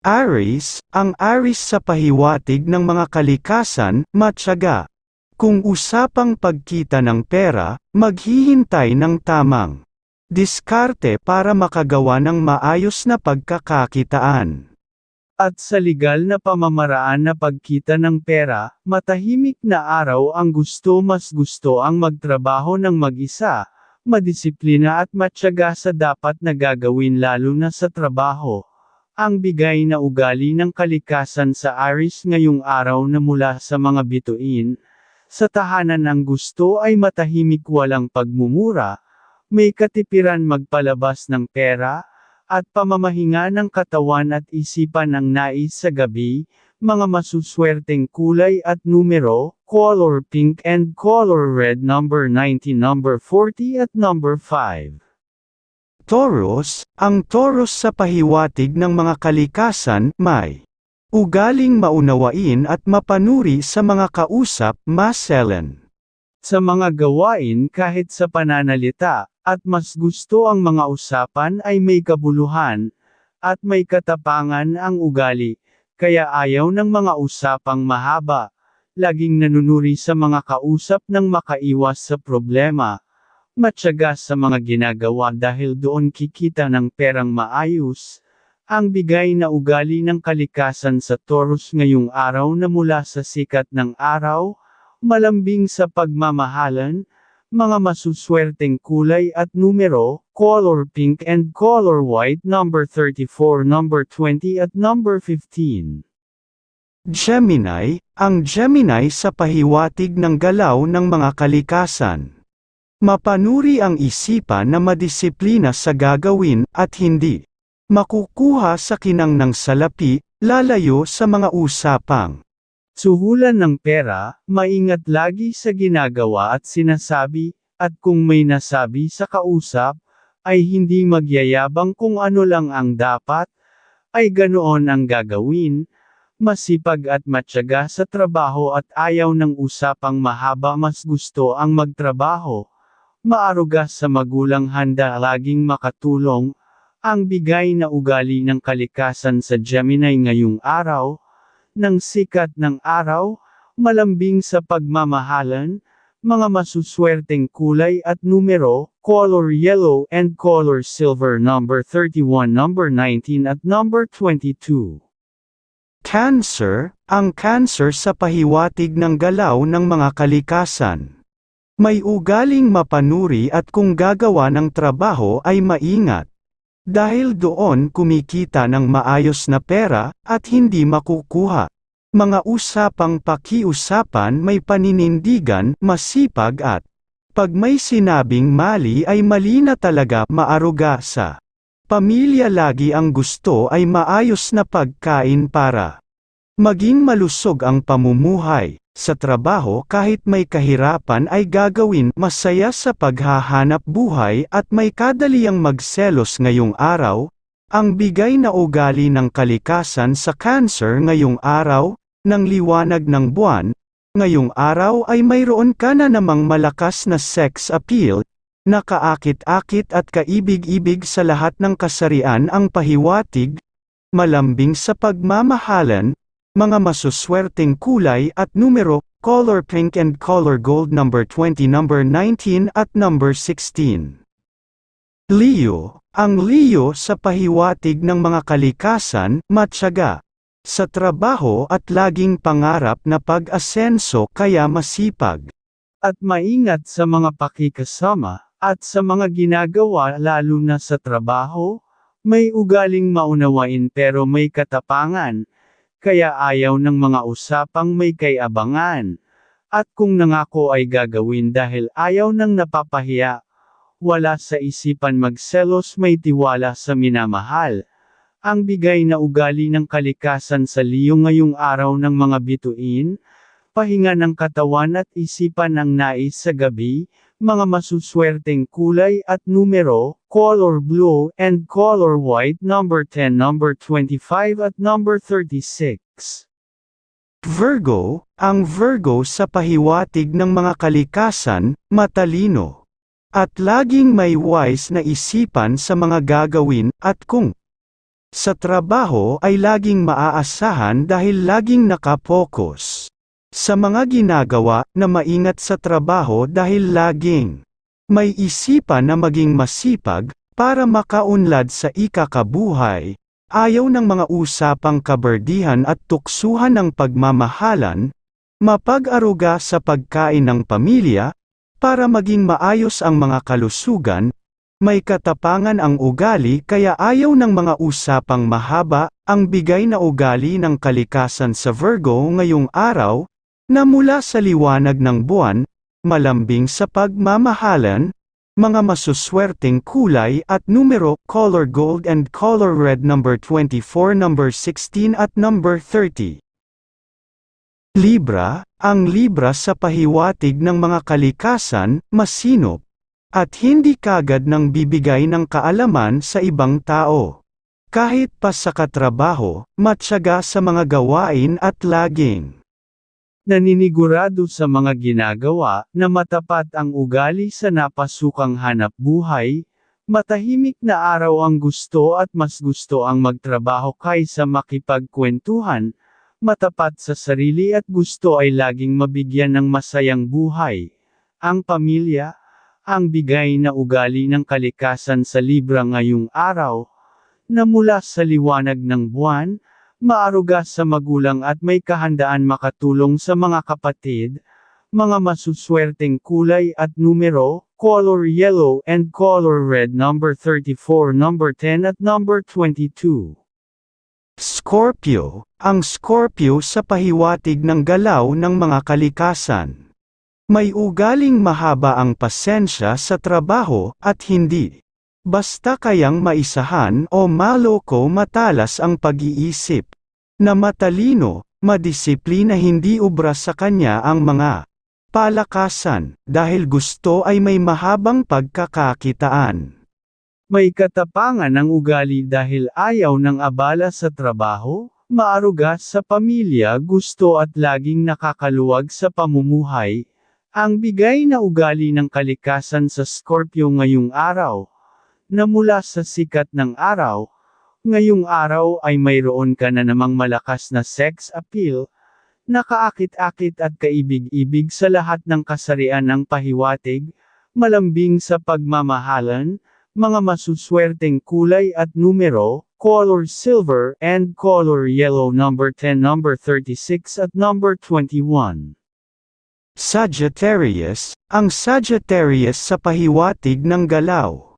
Aries, ang Aries sa pahiwatig ng mga kalikasan, matyaga. Kung usapang pagkita ng pera, maghihintay ng tamang diskarte para makagawa ng maayos na pagkakakitaan. At sa legal na pamamaraan na pagkita ng pera, matahimik na araw ang gusto mas gusto ang magtrabaho ng mag-isa, madisiplina at matyaga sa dapat na gagawin lalo na sa trabaho. Ang bigay na ugali ng kalikasan sa Aris ngayong araw na mula sa mga bituin, sa tahanan ang gusto ay matahimik walang pagmumura, may katipiran magpalabas ng pera, at pamamahinga ng katawan at isipan ang nais sa gabi, mga masuswerteng kulay at numero, color pink and color red number 90 number 40 at number 5. Taurus, ang Taurus sa pahiwatig ng mga kalikasan, may ugaling maunawain at mapanuri sa mga kausap, maselen. Sa mga gawain kahit sa pananalita, at mas gusto ang mga usapan ay may kabuluhan, at may katapangan ang ugali, kaya ayaw ng mga usapang mahaba, laging nanunuri sa mga kausap nang makaiwas sa problema, matyaga sa mga ginagawa dahil doon kikita ng perang maayos, ang bigay na ugali ng kalikasan sa Taurus ngayong araw na mula sa sikat ng araw, malambing sa pagmamahalan, mga masuswerteng kulay at numero, color pink and color white number 34 number 20 at number 15. Gemini, ang Gemini sa pahiwatig ng galaw ng mga kalikasan. Mapanuri ang isipan na madisiplina sa gagawin at hindi. Makukuha sa kinang ng salapi, lalayo sa mga usapang. Suhulan ng pera, maingat lagi sa ginagawa at sinasabi, at kung may nasabi sa kausap, ay hindi magyayabang kung ano lang ang dapat, ay ganoon ang gagawin, masipag at matyaga sa trabaho at ayaw ng usapang mahaba mas gusto ang magtrabaho, maaruga sa magulang handa laging makatulong, ang bigay na ugali ng kalikasan sa Gemini ngayong araw, ng sikat ng araw, malambing sa pagmamahalan, mga masuswerteng kulay at numero, color yellow and color silver number 31 number 19 at number 22. Cancer, ang cancer sa pahiwatig ng galaw ng mga kalikasan. May ugaling mapanuri at kung gagawa ng trabaho ay maingat. Dahil doon kumikita ng maayos na pera, at hindi makukuha. Mga usapang pakiusapan may paninindigan, masipag at pag may sinabing mali ay mali na talaga maaruga sa pamilya lagi ang gusto ay maayos na pagkain para maging malusog ang pamumuhay. Sa trabaho kahit may kahirapan ay gagawin masaya sa paghahanap buhay at may kadaliang magselos ngayong araw, ang bigay na ugali ng kalikasan sa cancer ngayong araw, ng liwanag ng buwan, ngayong araw ay mayroon ka na namang malakas na sex appeal, nakaakit-akit at kaibig-ibig sa lahat ng kasarian ang pahiwatig, malambing sa pagmamahalan, mga masuswerteng kulay at numero, color pink and color gold number 20 number 19 at number 16. Leo, ang Leo sa pahiwatig ng mga kalikasan, matyaga. Sa trabaho at laging pangarap na pag-asenso kaya masipag. At maingat sa mga pakikasama, at sa mga ginagawa lalo na sa trabaho, may ugaling maunawain pero may katapangan, kaya ayaw ng mga usapang may kayabangan. At kung nangako ay gagawin dahil ayaw nang napapahiya, wala sa isipan magselos may tiwala sa minamahal. Ang bigay na ugali ng kalikasan sa liyo ngayong araw ng mga bituin, pahinga ng katawan at isipan ng nais sa gabi, mga masuswerteng kulay at numero, color blue and color white number 10 number 25 at number 36. Virgo, ang Virgo sa pahiwatig ng mga kalikasan, matalino. At laging may wise na isipan sa mga gagawin, at kung Sa trabaho ay laging maaasahan dahil laging nakapokus. Sa mga ginagawa na maingat sa trabaho dahil laging may isipan na maging masipag para makaunlad sa ikakabuhay. Ayaw ng mga usapang kaberdihan at tuksuhan ng pagmamahalan, mapag-aruga sa pagkain ng pamilya, para maging maayos ang mga kalusugan, may katapangan ang ugali kaya ayaw ng mga usapang mahaba, ang bigay na ugali ng kalikasan sa Virgo ngayong araw, na mula sa liwanag ng buwan, malambing sa pagmamahalan, mga masuswerteng kulay at numero, color gold and color red number 24, number 16 at number 30. Libra, ang Libra sa pahiwatig ng mga kalikasan, masinop, at hindi kagad ng bibigay ng kaalaman sa ibang tao. Kahit pa sa katrabaho, matyaga sa mga gawain at laging Naninigurado sa mga ginagawa na matapat ang ugali sa napasukang hanap buhay, matahimik na araw ang gusto at mas gusto ang magtrabaho kaysa makipagkwentuhan, matapat sa sarili at gusto ay laging mabigyan ng masayang buhay. Ang pamilya, ang bigay na ugali ng kalikasan sa Libra ngayong araw, na mula sa liwanag ng buwan, maaruga sa magulang at may kahandaan makatulong sa mga kapatid, mga masuswerteng kulay at numero, color yellow and color red number 34, number 10 at number 22. Scorpio, ang Scorpio sa pahiwatig ng galaw ng mga kalikasan. May ugaling mahaba ang pasensya sa trabaho at hindi. Basta kayang maisahan o maloko matalas ang pag-iisip. Na matalino, madisiplina hindi ubra sa kanya ang mga palakasan, dahil gusto ay may mahabang pagkakakitaan. May katapangan ang ugali dahil ayaw ng abala sa trabaho, maaruga sa pamilya gusto at laging nakakaluwag sa pamumuhay. Ang bigay na ugali ng kalikasan sa Scorpio ngayong araw, na mula sa sikat ng araw, ngayong araw ay mayroon ka na namang malakas na sex appeal, nakaakit-akit at kaibig-ibig sa lahat ng kasarian ng pahiwatig, malambing sa pagmamahalan, mga masuswerteng kulay at numero, color silver and color yellow number 10 number 36 at number 21. Sagittarius, ang Sagittarius sa pahiwatig ng galaw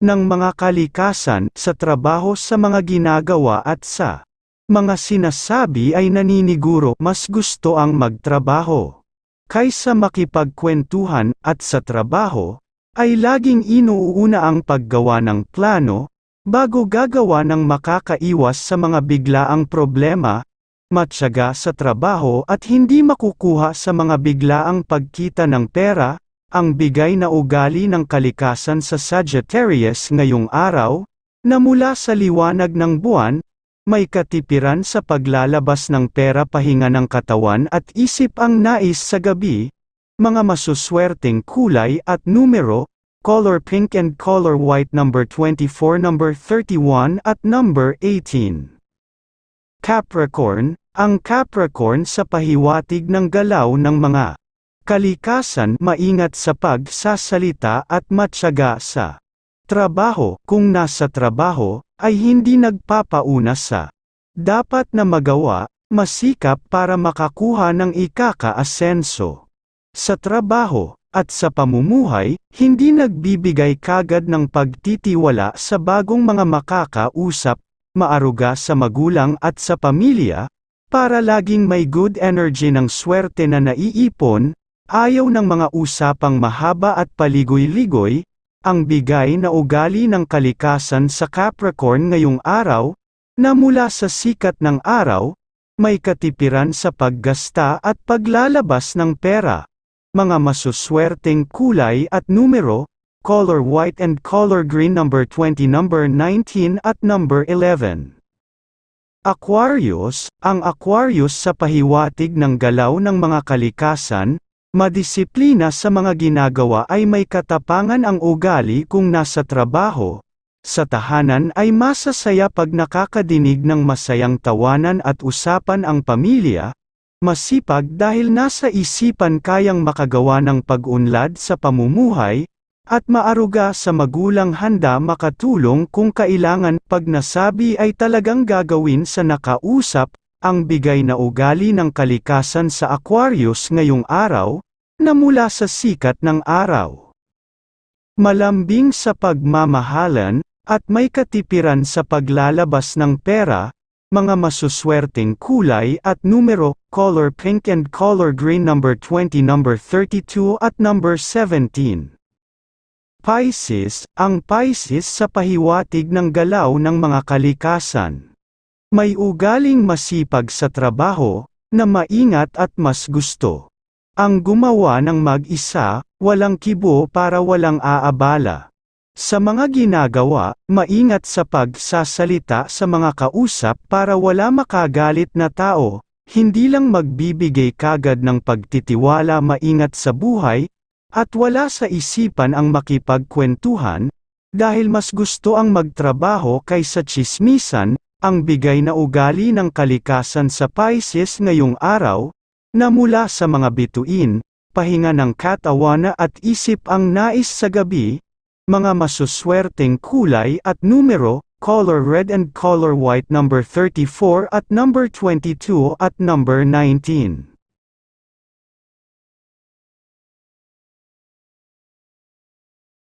ng mga kalikasan sa trabaho sa mga ginagawa at sa mga sinasabi ay naniniguro mas gusto ang magtrabaho kaysa makipagkwentuhan at sa trabaho ay laging inuuna ang paggawa ng plano bago gagawa ng makakaiwas sa mga biglaang problema matyaga sa trabaho at hindi makukuha sa mga biglaang pagkita ng pera, ang bigay na ugali ng kalikasan sa Sagittarius ngayong araw, na mula sa liwanag ng buwan, may katipiran sa paglalabas ng pera pahinga ng katawan at isip ang nais sa gabi, mga masuswerteng kulay at numero, color pink and color white number 24 number 31 at number 18. Capricorn, ang Capricorn sa pahiwatig ng galaw ng mga kalikasan maingat sa pagsasalita at matyaga sa trabaho. Kung nasa trabaho ay hindi nagpapauna sa dapat na magawa, masikap para makakuha ng ikaka-asenso. Sa trabaho at sa pamumuhay, hindi nagbibigay kagad ng pagtitiwala sa bagong mga makakausap maaruga sa magulang at sa pamilya, para laging may good energy ng swerte na naiipon, ayaw ng mga usapang mahaba at paligoy-ligoy, ang bigay na ugali ng kalikasan sa Capricorn ngayong araw, na mula sa sikat ng araw, may katipiran sa paggasta at paglalabas ng pera. Mga masuswerteng kulay at numero, color white and color green number 20 number 19 at number 11. Aquarius, ang Aquarius sa pahiwatig ng galaw ng mga kalikasan, madisiplina sa mga ginagawa ay may katapangan ang ugali kung nasa trabaho, Sa tahanan ay masasaya pag nakakadinig ng masayang tawanan at usapan ang pamilya, masipag dahil nasa isipan kayang makagawa ng pag-unlad sa pamumuhay, at maaruga sa magulang handa makatulong kung kailangan pag nasabi ay talagang gagawin sa nakausap, ang bigay na ugali ng kalikasan sa Aquarius ngayong araw, na mula sa sikat ng araw. Malambing sa pagmamahalan, at may katipiran sa paglalabas ng pera, mga masuswerteng kulay at numero, color pink and color green number 20 number 32 at number 17. Pisces, ang Pisces sa pahiwatig ng galaw ng mga kalikasan. May ugaling masipag sa trabaho, na maingat at mas gusto. Ang gumawa ng mag-isa, walang kibo para walang aabala. Sa mga ginagawa, maingat sa pagsasalita sa mga kausap para wala makagalit na tao, hindi lang magbibigay kagad ng pagtitiwala maingat sa buhay, at wala sa isipan ang makipagkwentuhan, dahil mas gusto ang magtrabaho kaysa chismisan, ang bigay na ugali ng kalikasan sa Pisces ngayong araw, na mula sa mga bituin, pahinga ng katawana at isip ang nais sa gabi, mga masuswerteng kulay at numero, color red and color white number 34 at number 22 at number 19.